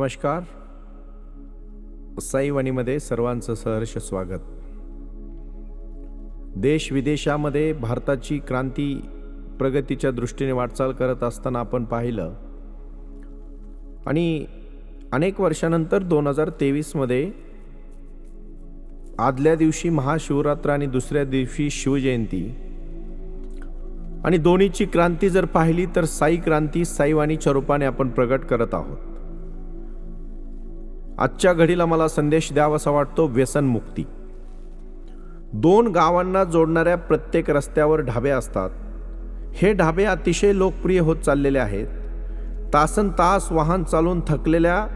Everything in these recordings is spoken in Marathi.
नमस्कार. साईवाणीमध्ये सर्वांचं सहर्ष स्वागत. देश विदेशामध्ये भारताची क्रांती प्रगतीच्या दृष्टीने वाटचाल करत असताना आपण पाहिलं. आणि अनेक वर्षानंतर दोन हजार तेवीसमध्ये आदल्या दिवशी महाशिवरात्र आणि दुसऱ्या दिवशी शिवजयंती. आणि दोन्हीची क्रांती जर पाहिली तर साई क्रांती साईवाणीच्या रूपाने आपण प्रगट करत आहोत. आजच्या घडीला मला संदेश द्यावासा वाटतो व्यसनमुक्ती दोन गावांना जोडणाऱ्या प्रत्येक रस्त्यावर ढाबे असतात. हे ढाबे अतिशय लोकप्रिय होत चाललेले आहेत. तासन तास वाहन चालून थकलेल्या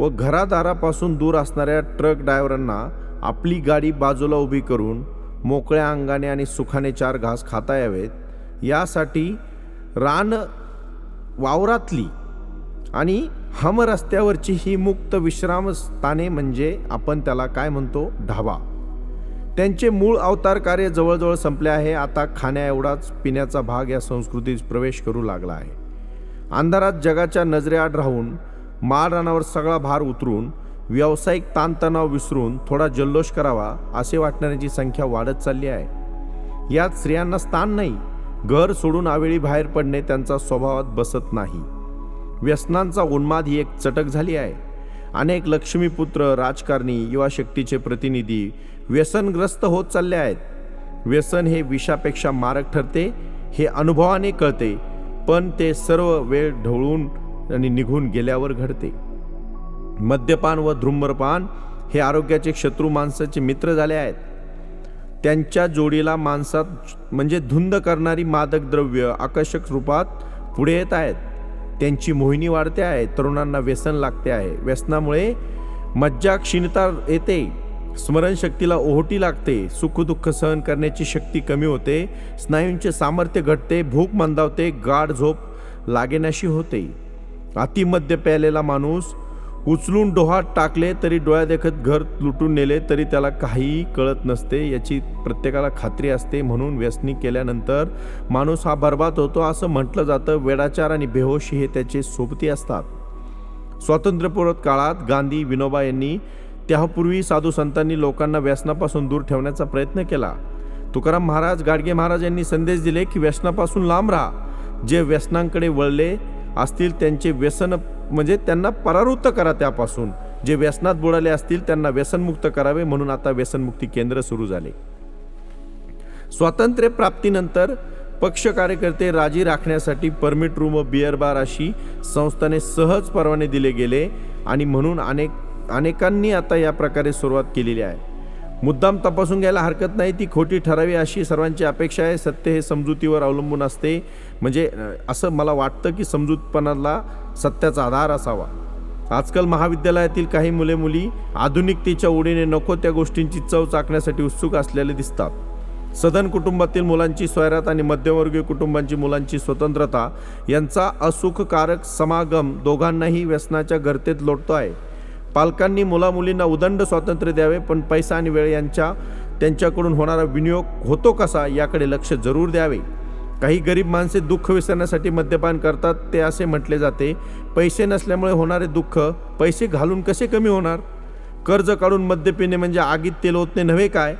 व घरादारापासून दूर असणाऱ्या ट्रक ड्रायव्हरांना आपली गाडी बाजूला उभी करून मोकळ्या अंगाने आणि सुखाने चार घास खाता यावेत. यासाठी रान वावरातली आणि हम रस्त्यावरची ही मुक्त विश्रामस्थाने म्हणजे आपण त्याला काय म्हणतो? ढाबा. त्यांचे मूळ अवतार कार्य जवळजवळ संपले आहे. आता खाण्या एवढाच पिण्याचा भाग या संस्कृतीत प्रवेश करू लागला आहे. अंधारात जगाच्या नजरेआड राहून माळरानावर सगळा भार उतरून व्यावसायिक ताणतणाव विसरून थोडा जल्लोष करावा असे वाटणाऱ्यांची संख्या वाढत चालली आहे. यात स्त्रियांना स्थान नाही. घर सोडून आवेळी बाहेर पडणे त्यांचा स्वभावात बसत नाही. व्यसनांचा उन्माद ही एक चटक झाली आहे. अनेक लक्ष्मीपुत्र राजकारणी युवा शक्तीचे प्रतिनिधी व्यसनग्रस्त होत चालले आहेत. व्यसन हे विषापेक्षा मारक ठरते हे अनुभवाने कळते पण ते सर्व वेळ ढवळून आणि निघून गेल्यावर घडते. मद्यपान व धूम्रपान हे आरोग्याचे शत्रू माणसाचे मित्र झाले आहेत. त्यांच्या जोडीला माणसात म्हणजे धुंद करणारी मादक द्रव्य आकर्षक रूपात पुढे येत आहेत. त्यांची मोहिनी वाढते आहे तरुणांना व्यसन लागते आहे. व्यसनामुळे मज्जा क्षीणता येते स्मरणशक्तीला ओहोटी लागते सुखदुःख सहन करण्याची शक्ती कमी होते स्नायूंचे सामर्थ्य घटते भूक मंदावते गाढ झोप लागेनाशी होते. अतिमद्य प्यालेला माणूस उचलून डोहात टाकले तरी डोळ्या देखत घर लुटून नेले तरी त्याला काहीही कळत नसते याची प्रत्येकाला खात्री असते म्हणून व्यसनी केल्यानंतर माणूस हा बर्बाद होतो असं म्हटलं जातं. वेडाचार आणि बेहोशी हे त्याचे सोबती असतात. स्वातंत्र्यपूर्व काळात गांधी विनोबा यांनी त्यापूर्वी साधू संतांनी लोकांना व्यसनापासून दूर ठेवण्याचा प्रयत्न केला. तुकाराम महाराज गाडगे महाराज यांनी संदेश दिले की व्यसनापासून लांब राहा. जे व्यसनांकडे वळले असतील त्यांचे व्यसन म्हणजे त्यांना परावृत्त करा त्यापासून. जे व्यसनात बुडाले असतील त्यांना व्यसनमुक्त करावे म्हणून आता व्यसनमुक्ती केंद्र सुरू झाले. स्वातंत्र्य प्राप्तीनंतर पक्ष कार्यकर्ते राजी राखण्यासाठी परमिट रूम व बिअर बार अशी संस्थाने सहज परवाने दिले गेले आणि म्हणून अनेक अनेकांनी आता या प्रकारे सुरुवात केलेली आहे. मुद्दाम तपासून घ्यायला हरकत नाही. ती खोटी ठरावी अशी सर्वांची अपेक्षा आहे. सत्य हे समजुतीवर अवलंबून असते. म्हणजे असं मला वाटतं की समजूतपणाला सत्याचा आधार असावा. आजकाल महाविद्यालयातील काही मुले मुली आधुनिकतेच्या ओढीने नको त्या गोष्टींची चव चाकण्यासाठी उत्सुक असलेले दिसतात. सदन कुटुंबातील मुलांची स्वैरात आणि मध्यमवर्गीय कुटुंबांची मुलांची स्वतंत्रता यांचा असुखकारक समागम दोघांनाही व्यसनाच्या गर्तेत लोटतो आहे. पालकांनी मुलामुलींना उदंड स्वातंत्र्य द्यावे पण पैसा आणि वेळ यांच्या त्यांच्याकडून होणारा विनियोग होतो कसा याकडे लक्ष जरूर द्यावे. काही गरीब माणसे दुःख विसरण्यासाठी मद्यपान करतात ते असे म्हटले जाते पैसे नसल्यामुळे होणारे दुःख पैसे घालून कसे कमी होणार? कर्ज काढून मद्य पिणे म्हणजे आगीत तेल ओतणे नव्हे काय?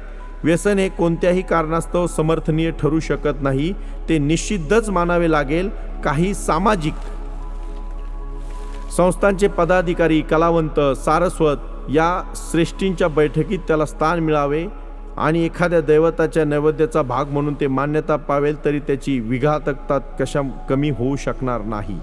व्यसन हे कोणत्याही कारणास्तव समर्थनीय ठरू शकत नाही ते निश्चितच मानावे लागेल काही सामाजिक संस्थांचे पदाधिकारी कलावंत सारस्वत या श्रेष्ठींच्या बैठकीत त्याला स्थान मिळावे आणि एखाद्या दैवताच्या नैवेद्याचा भाग म्हणून ते मान्यता पावेल तरी त्याची विघातकता कशा कमी होऊ शकणार नाही.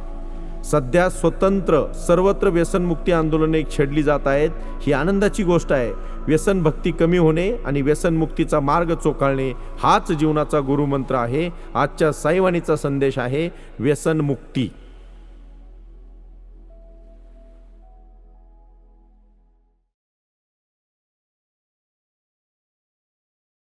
सध्या स्वतंत्र सर्वत्र व्यसनमुक्ती आंदोलने छेडली जात आहेत ही आनंदाची गोष्ट आहे. व्यसन भक्ती कमी होणे आणि व्यसनमुक्तीचा मार्ग चोखाळणे हाच जीवनाचा गुरुमंत्र आहे आजच्या साईवाणीचा संदेश आहे व्यसनमुक्ती.